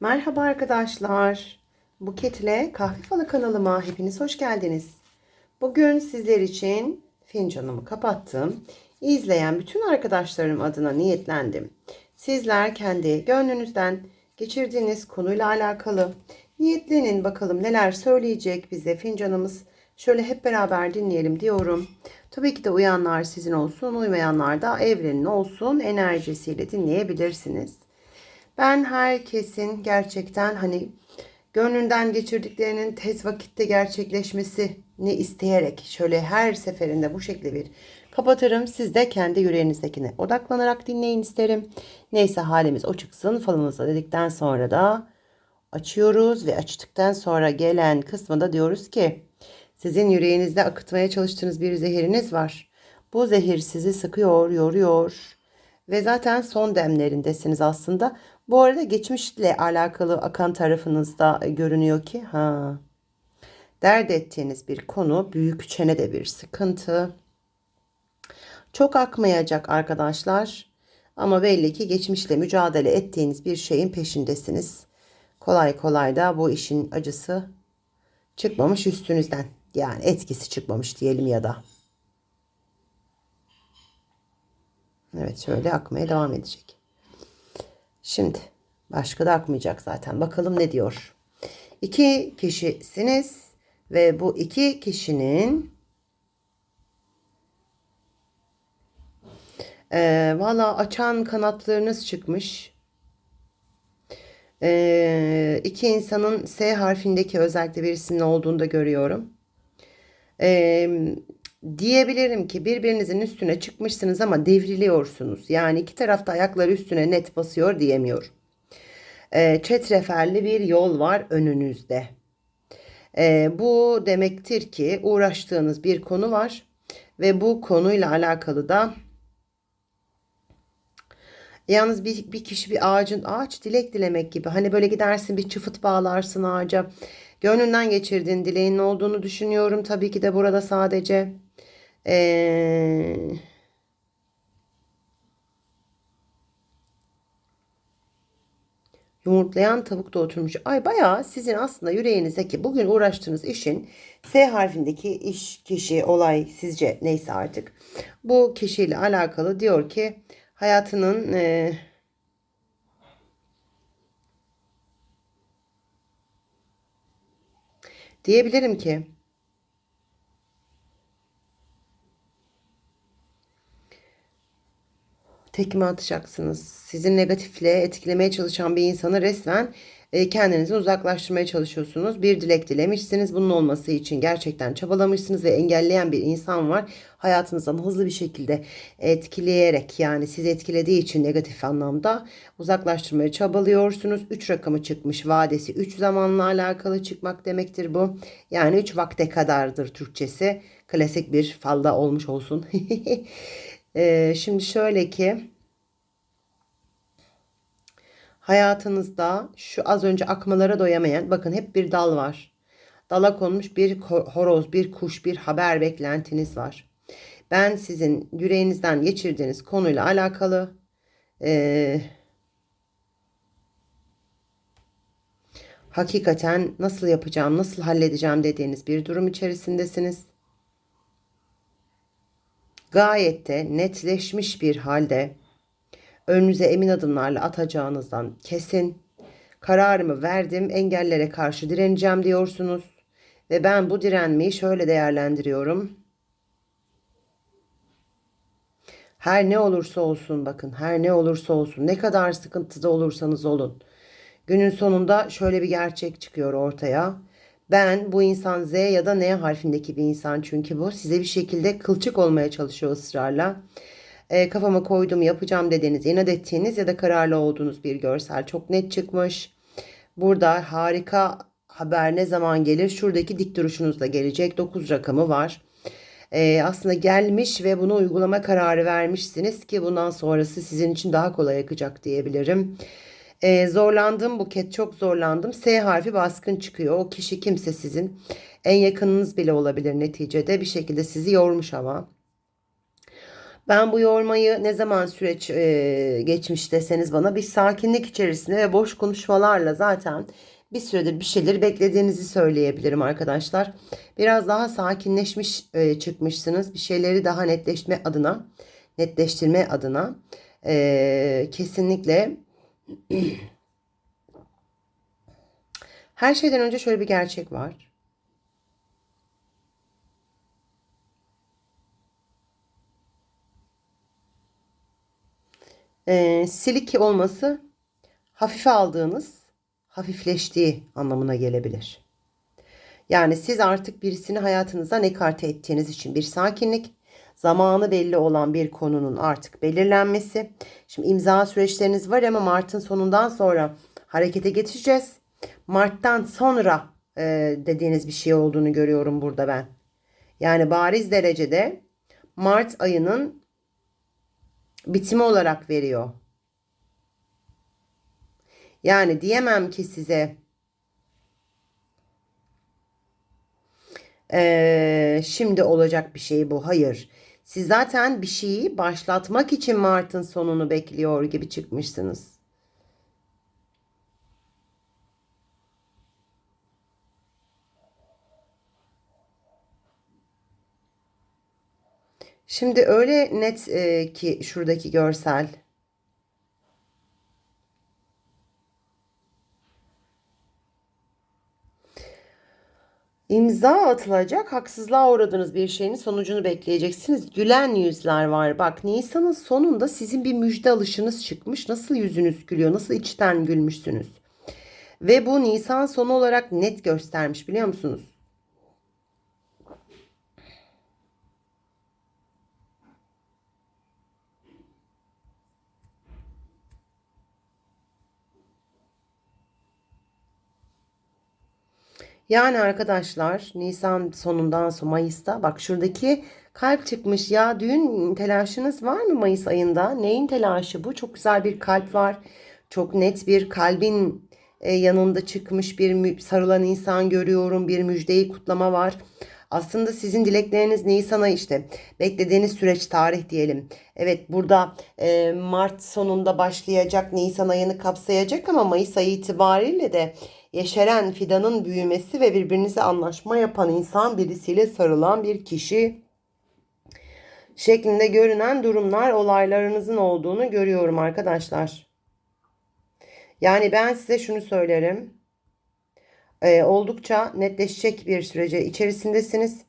Merhaba arkadaşlar. Buket ile Kahve Falı kanalıma hepiniz hoş geldiniz. Bugün sizler için fincanımı kapattım. İzleyen bütün arkadaşlarım adına niyetlendim. Sizler kendi gönlünüzden geçirdiğiniz konuyla alakalı niyetlenin bakalım neler söyleyecek bize fincanımız. Şöyle hep beraber dinleyelim diyorum. Tabii ki de uyanlar sizin olsun, uymayanlar da evrenin olsun enerjisiyle dinleyebilirsiniz. Ben herkesin gerçekten hani gönlünden geçirdiklerinin tez vakitte gerçekleşmesini isteyerek şöyle her seferinde bu şekilde bir kapatırım. Siz de kendi yüreğinizdekine odaklanarak dinleyin isterim. Neyse halimiz o çıksın falımıza dedikten sonra da açıyoruz ve açtıktan sonra gelen kısmında diyoruz ki sizin yüreğinizde akıtmaya çalıştığınız bir zehiriniz var. Bu zehir sizi sıkıyor, yoruyor ve zaten son demlerindesiniz aslında. Bu arada geçmişle alakalı akan tarafınızda görünüyor ki ha dert ettiğiniz bir konu büyük çenede bir sıkıntı. Çok akmayacak arkadaşlar. Ama belli ki geçmişle mücadele ettiğiniz bir şeyin peşindesiniz. Kolay kolay da bu işin acısı çıkmamış üstünüzden. Yani etkisi çıkmamış diyelim ya da. Evet şöyle akmaya devam edecek. Şimdi başka da akmayacak zaten. Bakalım ne diyor. İki kişisiniz ve bu iki kişinin e, valla açan kanatlarınız çıkmış. E, iki insanın S harfindeki özellikle birisinin olduğunu da görüyorum. E, diyebilirim ki birbirinizin üstüne çıkmışsınız ama devriliyorsunuz. Yani iki tarafta ayakları üstüne net basıyor diyemiyorum. E, çetrefelli bir yol var önünüzde. E, bu demektir ki uğraştığınız bir konu var ve bu konuyla alakalı da Yalnız bir, bir kişi bir ağacın ağaç dilek dilemek gibi hani böyle gidersin bir çıfıt bağlarsın ağaca gönlünden geçirdiğin dileğin olduğunu düşünüyorum tabii ki de burada sadece ee, yumurtlayan tavuk da oturmuş. Ay bayağı sizin aslında yüreğinizdeki bugün uğraştığınız işin S harfindeki iş, kişi, olay sizce neyse artık. Bu kişiyle alakalı diyor ki hayatının e, diyebilirim ki tekme atacaksınız. Sizin negatifle etkilemeye çalışan bir insanı resmen e, kendinizi uzaklaştırmaya çalışıyorsunuz. Bir dilek dilemişsiniz. Bunun olması için gerçekten çabalamışsınız ve engelleyen bir insan var. Hayatınızdan hızlı bir şekilde etkileyerek yani sizi etkilediği için negatif anlamda uzaklaştırmaya çabalıyorsunuz. 3 rakamı çıkmış vadesi 3 zamanla alakalı çıkmak demektir bu. Yani 3 vakte kadardır Türkçesi. Klasik bir falda olmuş olsun. Ee, şimdi şöyle ki hayatınızda şu az önce akmalara doyamayan bakın hep bir dal var. Dala konmuş bir horoz, bir kuş, bir haber beklentiniz var. Ben sizin yüreğinizden geçirdiğiniz konuyla alakalı e, hakikaten nasıl yapacağım, nasıl halledeceğim dediğiniz bir durum içerisindesiniz gayet de netleşmiş bir halde önünüze emin adımlarla atacağınızdan kesin. Kararımı verdim, engellere karşı direneceğim diyorsunuz. Ve ben bu direnmeyi şöyle değerlendiriyorum. Her ne olursa olsun bakın, her ne olursa olsun, ne kadar sıkıntıda olursanız olun. Günün sonunda şöyle bir gerçek çıkıyor ortaya. Ben bu insan Z ya da N harfindeki bir insan çünkü bu. Size bir şekilde kılçık olmaya çalışıyor ısrarla. E, kafama koydum yapacağım dediğiniz, inat ettiğiniz ya da kararlı olduğunuz bir görsel çok net çıkmış. Burada harika haber ne zaman gelir? Şuradaki dik duruşunuzla gelecek. 9 rakamı var. Ee, aslında gelmiş ve bunu uygulama kararı vermişsiniz ki bundan sonrası sizin için daha kolay akacak diyebilirim. Ee, zorlandım Buket çok zorlandım. S harfi baskın çıkıyor. O kişi kimse sizin. En yakınınız bile olabilir neticede. Bir şekilde sizi yormuş ama. Ben bu yormayı ne zaman süreç e, geçmiş deseniz bana bir sakinlik içerisinde ve boş konuşmalarla zaten bir süredir bir şeyleri beklediğinizi söyleyebilirim arkadaşlar. Biraz daha sakinleşmiş e, çıkmışsınız. Bir şeyleri daha netleşme adına, netleştirme adına e, kesinlikle her şeyden önce şöyle bir gerçek var. e, silik olması hafife aldığınız, hafifleştiği anlamına gelebilir. Yani siz artık birisini hayatınızdan ekarte ettiğiniz için bir sakinlik, zamanı belli olan bir konunun artık belirlenmesi. Şimdi imza süreçleriniz var ama Mart'ın sonundan sonra harekete geçeceğiz. Mart'tan sonra e, dediğiniz bir şey olduğunu görüyorum burada ben. Yani bariz derecede Mart ayının bitimi olarak veriyor. Yani diyemem ki size ee, şimdi olacak bir şey bu. Hayır. Siz zaten bir şeyi başlatmak için Mart'ın sonunu bekliyor gibi çıkmışsınız. Şimdi öyle net e, ki şuradaki görsel. İmza atılacak, haksızlığa uğradığınız bir şeyin sonucunu bekleyeceksiniz. Gülen yüzler var. Bak Nisan'ın sonunda sizin bir müjde alışınız çıkmış. Nasıl yüzünüz gülüyor, nasıl içten gülmüşsünüz. Ve bu Nisan sonu olarak net göstermiş biliyor musunuz? Yani arkadaşlar Nisan sonundan sonra Mayıs'ta bak şuradaki kalp çıkmış ya düğün telaşınız var mı Mayıs ayında? Neyin telaşı bu? Çok güzel bir kalp var. Çok net bir kalbin e, yanında çıkmış bir sarılan insan görüyorum. Bir müjdeyi kutlama var. Aslında sizin dilekleriniz Nisan ayı işte. Beklediğiniz süreç tarih diyelim. Evet burada e, Mart sonunda başlayacak Nisan ayını kapsayacak ama Mayıs ayı itibariyle de yeşeren fidanın büyümesi ve birbirinize anlaşma yapan insan birisiyle sarılan bir kişi şeklinde görünen durumlar olaylarınızın olduğunu görüyorum arkadaşlar. Yani ben size şunu söylerim. Ee, oldukça netleşecek bir sürece içerisindesiniz.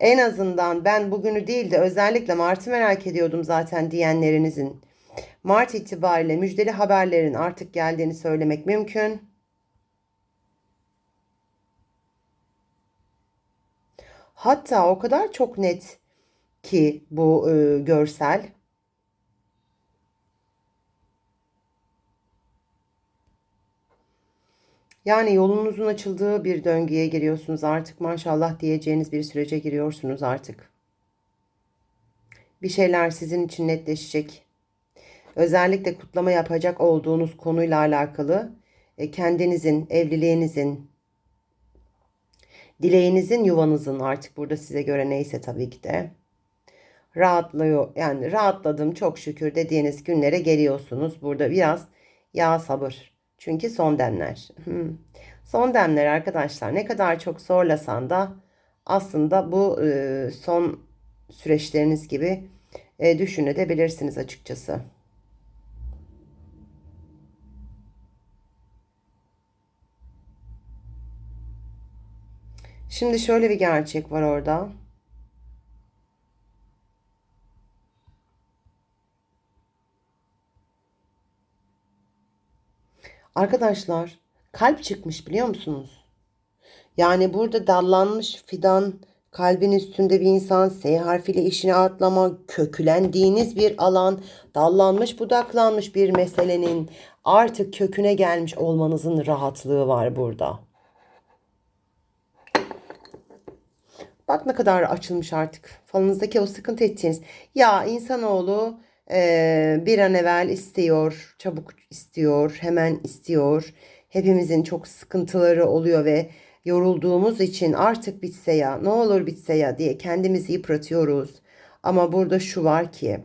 En azından ben bugünü değil de özellikle Mart'ı merak ediyordum zaten diyenlerinizin. Mart itibariyle müjdeli haberlerin artık geldiğini söylemek mümkün. Hatta o kadar çok net ki bu e, görsel. Yani yolunuzun açıldığı bir döngüye giriyorsunuz artık maşallah diyeceğiniz bir sürece giriyorsunuz artık. Bir şeyler sizin için netleşecek. Özellikle kutlama yapacak olduğunuz konuyla alakalı e, kendinizin, evliliğinizin, Dileğinizin yuvanızın artık burada size göre neyse tabii ki de rahatlıyor yani rahatladım çok şükür dediğiniz günlere geliyorsunuz. Burada biraz ya sabır. Çünkü son demler. son demler arkadaşlar ne kadar çok zorlasan da aslında bu e, son süreçleriniz gibi e, düşünebilirsiniz açıkçası. Şimdi şöyle bir gerçek var orada. Arkadaşlar kalp çıkmış biliyor musunuz? Yani burada dallanmış fidan kalbin üstünde bir insan S harfiyle işine atlama, köklendiğiniz bir alan, dallanmış budaklanmış bir meselenin artık köküne gelmiş olmanızın rahatlığı var burada. Bak ne kadar açılmış artık. Falınızdaki o sıkıntı ettiğiniz. Ya insanoğlu e, bir an evvel istiyor. Çabuk istiyor. Hemen istiyor. Hepimizin çok sıkıntıları oluyor ve yorulduğumuz için artık bitse ya ne olur bitse ya diye kendimizi yıpratıyoruz. Ama burada şu var ki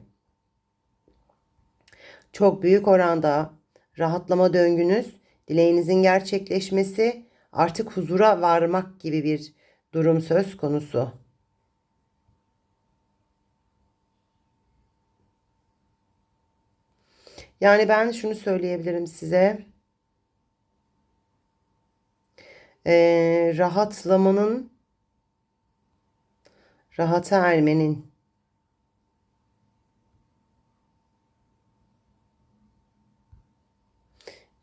çok büyük oranda rahatlama döngünüz, dileğinizin gerçekleşmesi, artık huzura varmak gibi bir durum söz konusu. Yani ben şunu söyleyebilirim size. Ee, rahatlamanın, rahata ermenin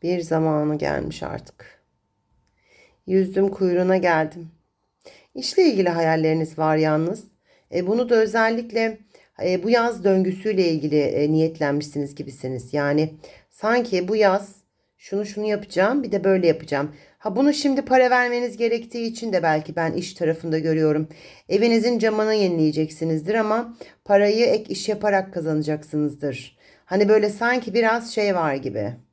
bir zamanı gelmiş artık. Yüzdüm kuyruğuna geldim. İşle ilgili hayalleriniz var yalnız. E, bunu da özellikle e, bu yaz döngüsüyle ilgili e, niyetlenmişsiniz gibisiniz. Yani sanki bu yaz şunu şunu yapacağım bir de böyle yapacağım. Ha bunu şimdi para vermeniz gerektiği için de belki ben iş tarafında görüyorum. Evinizin camını yenileyeceksinizdir ama parayı ek iş yaparak kazanacaksınızdır. Hani böyle sanki biraz şey var gibi.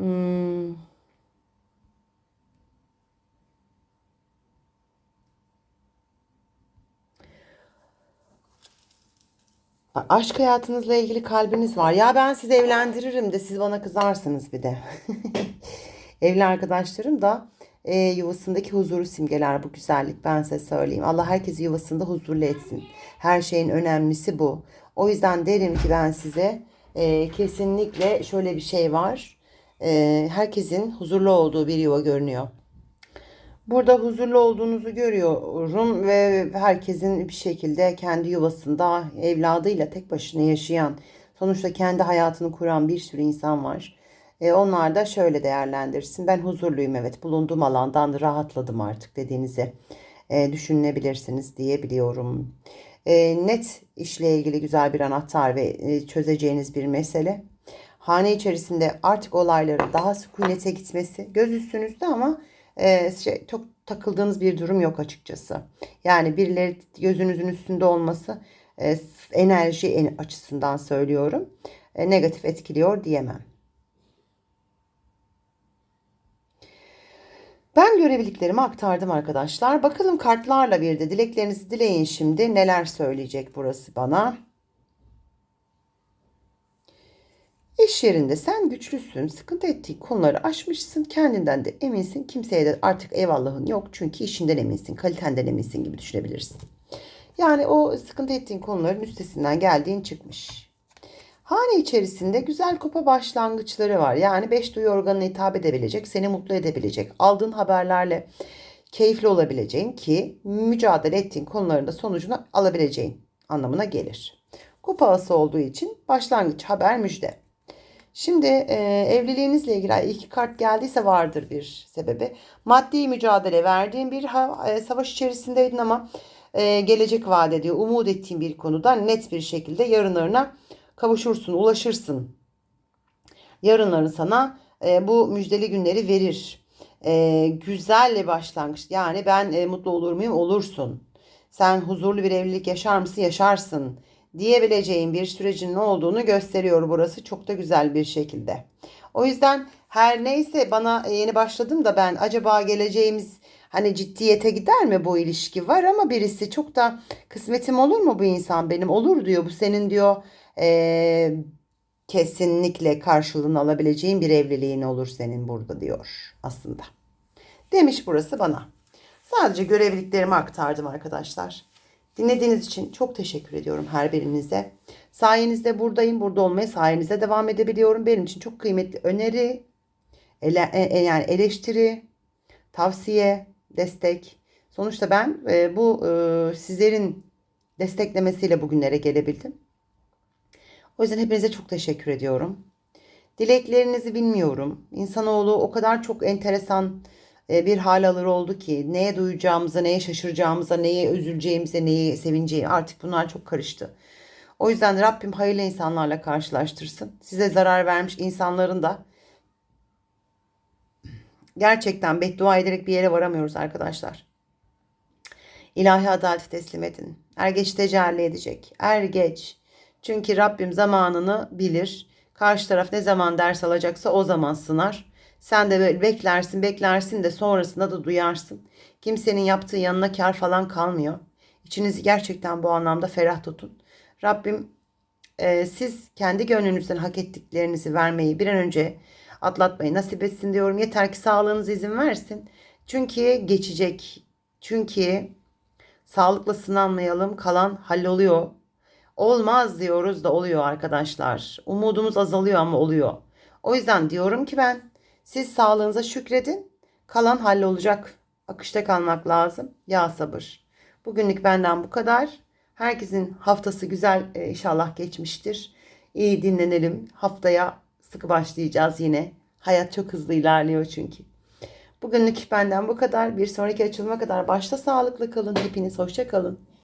Hmm. Aşk hayatınızla ilgili kalbiniz var. Ya ben sizi evlendiririm de siz bana kızarsınız bir de. Evli arkadaşlarım da e, yuvasındaki huzuru simgeler bu güzellik ben size söyleyeyim. Allah herkesi yuvasında huzurlu etsin. Her şeyin önemlisi bu. O yüzden derim ki ben size e, kesinlikle şöyle bir şey var. E, herkesin huzurlu olduğu bir yuva görünüyor. Burada huzurlu olduğunuzu görüyorum ve herkesin bir şekilde kendi yuvasında evladıyla tek başına yaşayan, sonuçta kendi hayatını kuran bir sürü insan var. E, onlar da şöyle değerlendirsin. Ben huzurluyum evet bulunduğum alandan rahatladım artık dediğinizi e, düşünebilirsiniz diyebiliyorum. E, net işle ilgili güzel bir anahtar ve e, çözeceğiniz bir mesele. Hane içerisinde artık olayların daha sükunete gitmesi göz üstünüzde ama e, şey, çok takıldığınız bir durum yok açıkçası. Yani birileri gözünüzün üstünde olması e, enerji en açısından söylüyorum. E, negatif etkiliyor diyemem. Ben görebildiklerimi aktardım arkadaşlar. Bakalım kartlarla bir de dileklerinizi dileyin şimdi. Neler söyleyecek burası bana? İş yerinde sen güçlüsün, sıkıntı ettiği konuları aşmışsın, kendinden de eminsin. Kimseye de artık eyvallahın yok çünkü işinden eminsin, kalitenden eminsin gibi düşünebilirsin. Yani o sıkıntı ettiğin konuların üstesinden geldiğin çıkmış. Hane içerisinde güzel kupa başlangıçları var. Yani beş duyu organına hitap edebilecek, seni mutlu edebilecek, aldığın haberlerle keyifli olabileceğin ki mücadele ettiğin konularında sonucunu alabileceğin anlamına gelir. Kupa ası olduğu için başlangıç haber müjde. Şimdi e, evliliğinizle ilgili iki kart geldiyse vardır bir sebebi. Maddi mücadele verdiğin bir ha, e, savaş içerisindeydin ama e, gelecek vaat ediyor. Umut ettiğin bir konuda net bir şekilde yarınlarına kavuşursun, ulaşırsın. Yarınların sana e, bu müjdeli günleri verir. E, güzel başlangıç. Yani ben e, mutlu olur muyum? Olursun. Sen huzurlu bir evlilik yaşar mısın? Yaşarsın diyebileceğin bir sürecin ne olduğunu gösteriyor burası çok da güzel bir şekilde. O yüzden her neyse bana yeni başladım da ben acaba geleceğimiz hani ciddiyete gider mi bu ilişki var ama birisi çok da kısmetim olur mu bu insan benim olur diyor bu senin diyor ee, kesinlikle karşılığını alabileceğin bir evliliğin olur senin burada diyor aslında. Demiş burası bana. Sadece görevliliklerimi aktardım arkadaşlar. Dinlediğiniz için çok teşekkür ediyorum her birinize. Sayenizde buradayım. Burada olmaya sayenizde devam edebiliyorum. Benim için çok kıymetli öneri, ele, e, e, yani eleştiri, tavsiye, destek. Sonuçta ben e, bu e, sizlerin desteklemesiyle bugünlere gelebildim. O yüzden hepinize çok teşekkür ediyorum. Dileklerinizi bilmiyorum. İnsanoğlu o kadar çok enteresan bir hal alır oldu ki neye duyacağımıza, neye şaşıracağımıza, neye üzüleceğimize, neye sevineceği artık bunlar çok karıştı. O yüzden Rabbim hayırlı insanlarla karşılaştırsın. Size zarar vermiş insanların da gerçekten beddua ederek bir yere varamıyoruz arkadaşlar. İlahi adaleti teslim edin. Er geç tecelli edecek. Er geç. Çünkü Rabbim zamanını bilir. Karşı taraf ne zaman ders alacaksa o zaman sınar. Sen de böyle beklersin beklersin de sonrasında da duyarsın. Kimsenin yaptığı yanına kar falan kalmıyor. İçinizi gerçekten bu anlamda ferah tutun. Rabbim e, siz kendi gönlünüzden hak ettiklerinizi vermeyi bir an önce atlatmayı nasip etsin diyorum. Yeter ki sağlığınız izin versin. Çünkü geçecek. Çünkü sağlıkla sınanmayalım. Kalan halloluyor. Olmaz diyoruz da oluyor arkadaşlar. Umudumuz azalıyor ama oluyor. O yüzden diyorum ki ben siz sağlığınıza şükredin. Kalan hallolacak. Akışta kalmak lazım. Ya sabır. Bugünlük benden bu kadar. Herkesin haftası güzel e, inşallah geçmiştir. İyi dinlenelim. Haftaya sıkı başlayacağız yine. Hayat çok hızlı ilerliyor çünkü. Bugünlük benden bu kadar. Bir sonraki açılıma kadar başta sağlıklı kalın. Hepiniz hoşça kalın.